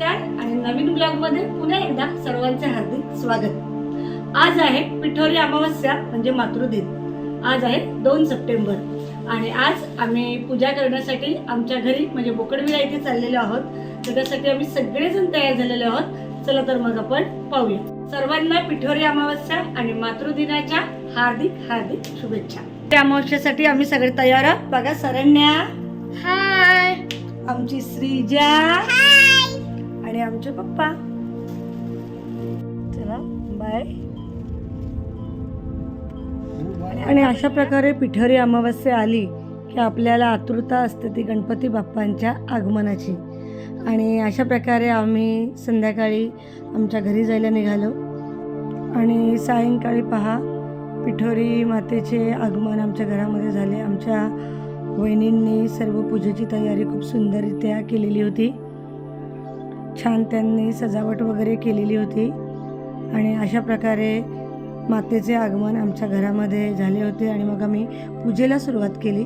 नमस्कार आणि नवीन ब्लॉगमध्ये पुन्हा एकदा सर्वांचे हार्दिक स्वागत. आज आहे पिठोरी अमावस्या म्हणजे मातृदिन. आज आहे दोन सप्टेंबर. आणि आज आम्ही पूजा करण्यासाठी आमच्या घरी म्हणजे बोकडविरा इथे चाललेलो आहोत. तर त्यासाठी आम्ही सगळेजण तयार झालेले आहोत. चला तर मग आपण पाहूया. सर्वांना पिठोरी अमावस्या आणि मातृदिनाच्या हार्दिक हार्दिक शुभेच्छा. त्या अमावस्यासाठी आम्ही सगळे तयार आहोत. बघा सरण्या. हाय. आमची श्रीजा. आणि आमचे पप्पा. चला बाय आणि अशा प्रकारे पिठोरी अमावस्या आली की आपल्याला आतुरता असते ती गणपती बाप्पांच्या आगमनाची. आणि अशा प्रकारे आम्ही संध्याकाळी आमच्या घरी जायला निघालो. आणि सायंकाळी पहा पिठोरी मातेचे आगमन आमच्या घरामध्ये झाले. आमच्या वहिनींनी सर्व पूजेची तयारी खूप सुंदररित्या केलेली होती. छान त्यांनी सजावट वगैरे केलेली होती. आणि अशा प्रकारे मातेचे आगमन आमच्या घरामध्ये झाले होते आणि मग आम्ही पूजेला सुरुवात केली.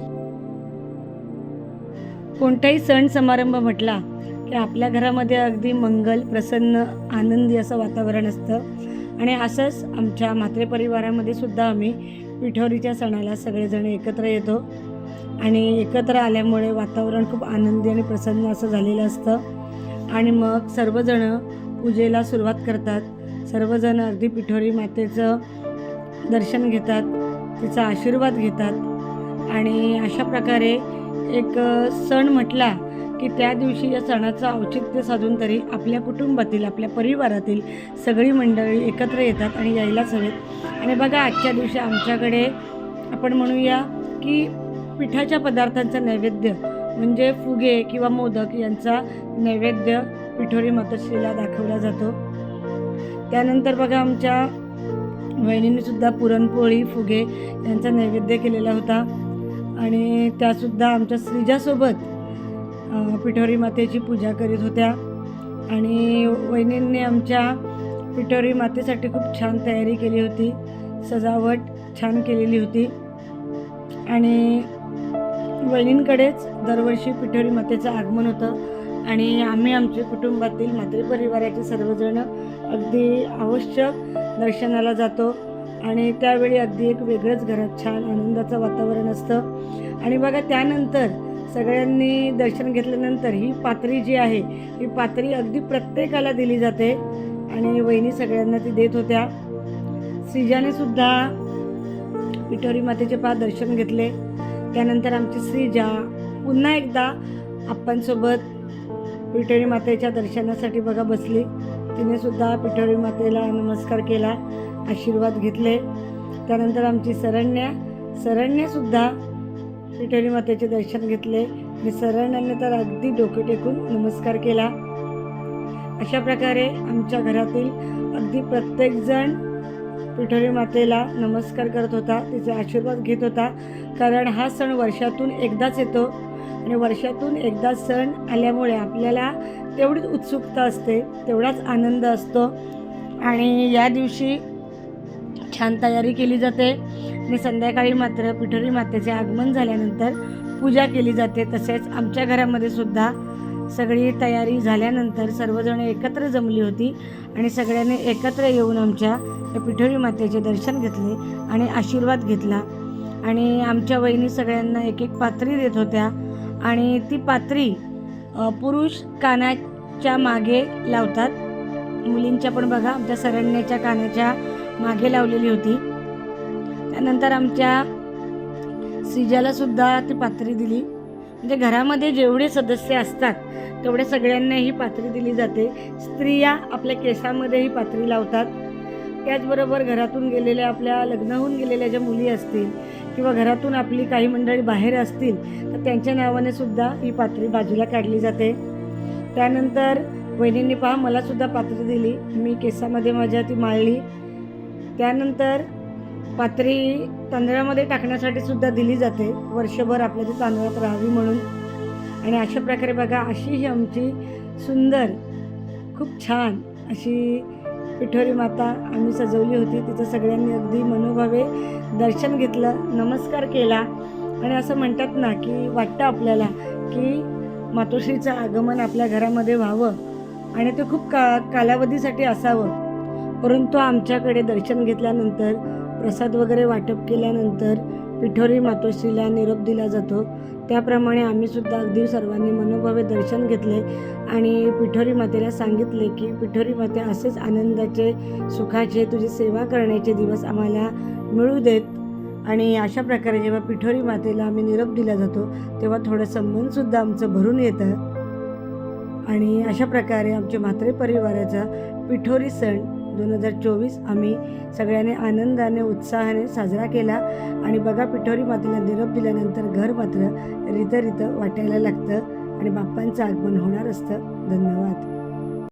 कोणताही सण समारंभ म्हटला की आपल्या घरामध्ये अगदी मंगल प्रसन्न आनंदी असं वातावरण असतं. आणि असंच आमच्या म्हात्रे परिवारामध्ये सुद्धा आम्ही पिठोरीच्या सणाला सगळेजण एकत्र येतो. आणि एकत्र आल्यामुळे वातावरण खूप आनंदी आणि प्रसन्न असं झालेलं असतं. आणि मग सर्वजण पूजेला सुरुवात करतात. सर्वजण अगदी पिठोरी मातेचं दर्शन घेतात तिचा आशीर्वाद घेतात. आणि अशा प्रकारे एक सण म्हटला की त्या दिवशी या सणाचं औचित्य साधून तरी आपल्या कुटुंबातील आपल्या परिवारातील सगळी मंडळी एकत्र येतात आणि यायलाच हवेत. आणि बघा आजच्या दिवशी आमच्याकडे आपण म्हणूया की पिठाच्या पदार्थांचं नैवेद्य म्हणजे फुगे किंवा मोदक यांचा नैवेद्य पिठोरी मातोश्रीला दाखवला जातो. त्यानंतर बघा आमच्या वहिनींनीसुद्धा पुरणपोळी फुगे यांचा नैवेद्य केलेला होता. आणि त्यासुद्धा आमच्या श्रीजासोबत पिठोरी मातेची पूजा करीत होत्या. आणि वहिनींनी आमच्या पिठोरी मातेसाठी खूप छान तयारी केली होती. सजावट छान केलेली होती. आणि वहिनींकडेच दरवर्षी पिठोरी मातेचं आगमन होतं. आणि आम्ही आमच्या कुटुंबातील मातृ परिवाराचे सर्वजण अगदी आवश्यक दर्शनाला जातो. आणि त्यावेळी अगदी एक वेगळंच घरात छान आनंदाचं वातावरण असतं. आणि बघा त्यानंतर सगळ्यांनी दर्शन घेतल्यानंतर ही पात्री जी आहे ही पात्री अगदी प्रत्येकाला दिली जाते. आणि वहिनी सगळ्यांना ती देत होत्या. श्रीजाने सुद्धा पिठोरी मातेचे पाच दर्शन घेतले. त्यानंतर आमची श्रीजा पुन्हा एकदा आप्पांसोबत पिठोरी मातेच्या दर्शनासाठी बघा बसली. तिने सुद्धा पिठोरी मातेला नमस्कार केला आशीर्वाद घेतले. त्यानंतर आमची सरण्या सरण्यासुद्धा पिठोरी मातेचे दर्शन घेतले आणि सरण्याने तर अगदी डोके टेकून नमस्कार केला. अशा प्रकारे आमच्या घरातील अगदी प्रत्येकजण पिठोरी मातेला नमस्कार करत होता तिचे आशीर्वाद घेत होता. कारण हा सण वर्षातून एकदाच येतो आणि वर्षातून एकदा सण आल्यामुळे आपल्याला तेवढीच उत्सुकता असते तेवढाच आनंद असतो. आणि या दिवशी छान तयारी केली जाते. आणि संध्याकाळी मात्र पिठोरी मातेचे आगमन झाल्यानंतर पूजा केली जाते. तसेच आमच्या घरामध्ये सुद्धा सगळी तयारी झाल्यानंतर सर्वजण एकत्र जमली होती आणि सगळ्यांनी एकत्र येऊन आमच्या या पिठोरी मातेचे दर्शन घेतले आणि आशीर्वाद घेतला. आणि आमच्या वहिनी सगळ्यांना एक एक पात्री देत होत्या आणि ती पात्री पुरुष कानाच्या मागे लावतात. मुलींच्या पण बघा आमच्या सरण्याच्या कानाच्या मागे लावलेली होती. त्यानंतर आमच्या श्रीजाला ती पात्री दिली. म्हणजे घरामध्ये जेवढे सदस्य असतात तेवढ्या सगळ्यांना ही पात्री दिली जाते. स्त्रिया आपल्या केसामध्ये ही पात्री लावतात. त्याचबरोबर घरातून गेलेल्या आपल्या लग्न होऊन गेलेल्या ज्या मुली असतील किंवा घरातून आपली काही मंडळी बाहेर असतील तर त्यांच्या नावाने सुद्धा ही पात्री बाजूला काढली जाते. त्यानंतर वहिनींनी पहा मलासुद्धा पात्र दिली. मी केसामध्ये माझ्या ती माळली. त्यानंतर पात्री तांदळामध्ये टाकण्यासाठी सुद्धा दिली जाते. वर्षभर आपल्या ती तांदळात राहावी म्हणून. आणि अशा प्रकारे बघा अशी ही आमची सुंदर खूप छान अशी पिठोरी माता आम्ही सजवली होती. तिचं सगळ्यांनी अगदी मनोभावे दर्शन घेतलं नमस्कार केला. आणि असं म्हणतात ना की वाटतं आपल्याला की मातोश्रीचं आगमन आपल्या घरामध्ये व्हावं. आणि ते खूप का कालावधीसाठी असावं. परंतु आमच्याकडे दर्शन घेतल्यानंतर प्रसाद वगैरे वाटप केल्यानंतर पिठोरी मातोश्रीला निरोप दिला जातो. त्याप्रमाणे आम्हीसुद्धा अगदी सर्वांनी मनोभावे दर्शन घेतले आणि पिठोरी मातेला सांगितले की पिठोरी माते असेच आनंदाचे सुखाचे तुझी सेवा करण्याचे दिवस आम्हाला मिळू देत. आणि अशा प्रकारे जेव्हा पिठोरी मातेला आम्ही निरोप दिला जातो तेव्हा थोडंसं मनसुद्धा आमचं भरून येतं. आणि अशा प्रकारे आमच्या म्हात्रे परिवाराचा पिठोरी सण दोन हजार चोवीस आम्ही सगळ्याने आनंदाने उत्साहाने साजरा केला. आणि बघा पिठोरी मातेला निरोप दिल्यानंतर घर मात्र रितं रितं वाटायला लागतं आणि बाप्पांचं आगमन होणार असतं. धन्यवाद.